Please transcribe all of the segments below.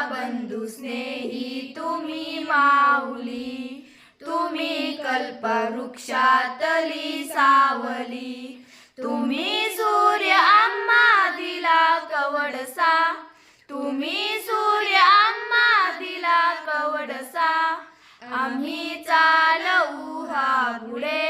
बंधू स्नेही तुम्ही माऊली. तुम्ही कल्पवृक्षातली सावली. तुम्ही सूर्य आम्हा दिला कवडसा. तुम्ही सूर्य आम्हा दिला कवडसा. आम्ही चालऊ हा पुढे.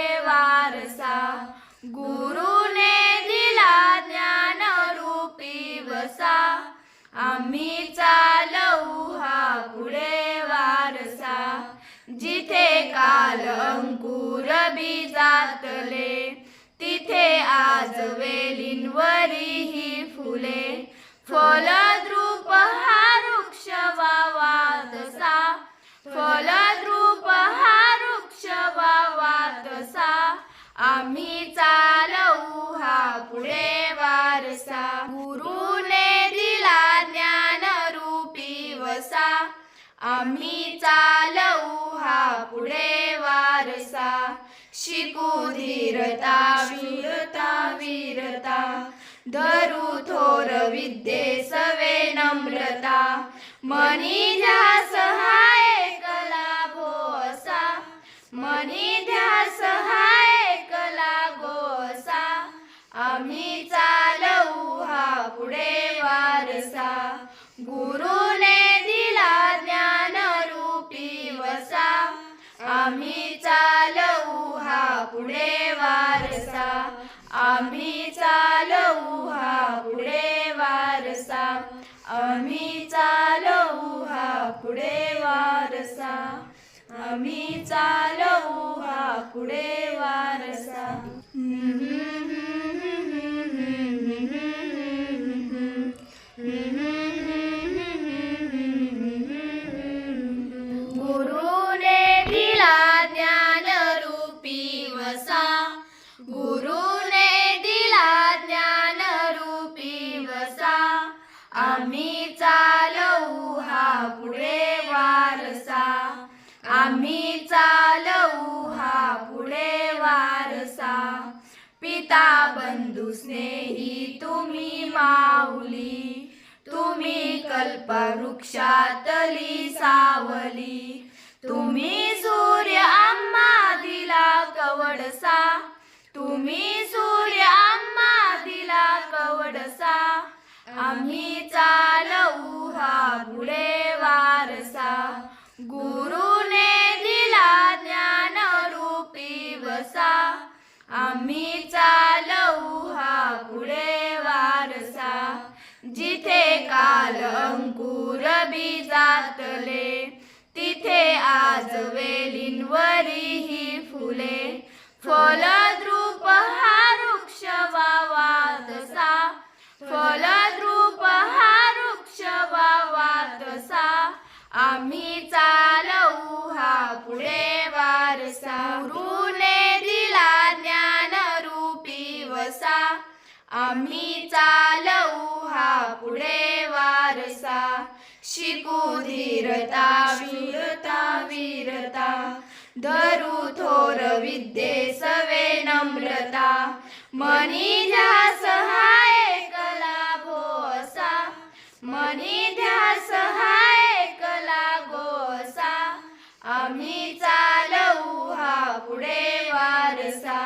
अंकुर बी जातले. तिथे आज वेलींवरी ही फुले. फलद्रूप हा वृक्ष वावा तसा. फलद्रूप हा वृक्ष वावा तसा. आम्ही चा आम्ही चालवू हा पुढे वारसा. शिकू धीरता वीरता वीरता. धरू थोर विद्ये सवे नम्रता. मनी ध्यास हाय कला भोसा मनी ध्यास हाय कला गोसा आम्ही चालवू हा पुढे वारसा. गुरु पुढे वारसा. आम्ही चालवू हा पुढे वारसा. आम्ही चालवू हा पुढे वारसा. आम्ही चालवू हा पुढे वारसा. आम्ही चालवू हा पुढे वारसा. पिता बंधू स्नेही तुम्ही माऊली. तुम्ही कल्पवृक्षातली सावली. तुम्ही सूर्य आम्हा दिला कवडसा. तुम्ही सूर्य आम्हा दिला कवडसा. आम्ही चा आम्ही चालवू हा पुढे वारसा. जिथे काल अंकुर बीजातले तिथे आज वेलींवरी ही फुले. फलद्रूप वारसा शिकू धीरता शूरता वीरता. धरू थोर विद्ये सवे नम्रता. मनी ध्यास हाय कला भोसा मनी ध्यास हाय कला गोसा आम्ही चालवू हा पुढे वारसा.